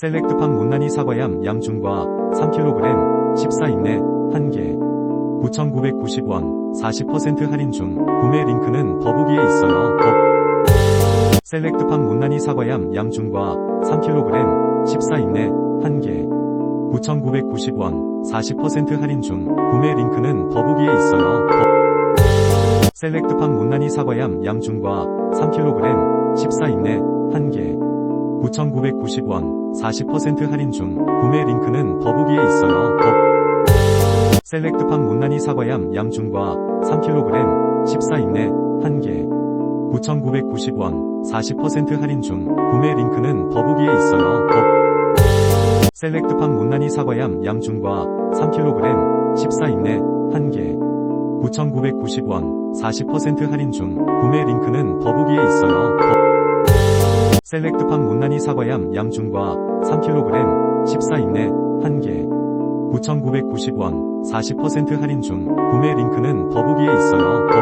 셀렉트팜 못난이 사과얌 양중과 3kg 14인내 1개 9,990원 40% 할인 중 구매 링크는 더보기에 있어요. 더... 셀렉트팜 못난이 사과얌 양중과 3kg 14인내 1개 9,990원 40% 할인 중 구매 링크는 더보기에 있어요. 더... 셀렉트팜 못난이 사과얌 양중과 3kg 14인내 1개 9,990원 40% 할인 중 구매 링크는 더보기에 있어요. 더... 셀렉트팜 못난이 사과얌 양중과 3kg 14인내 1개 9,990원 40% 할인 중 구매 링크는 더보기에 있어요. 더... 셀렉트팜 못난이 사과얌 양중과 3kg 14인내 1개 9,990원 40% 할인 중 구매 링크는 더보기에 있어요. 더... 셀렉트팜 못난이 사과얌 양중과 3kg 14인내 1개 9,990원 40% 할인 중 구매 링크는 더보기에 있어요. 더...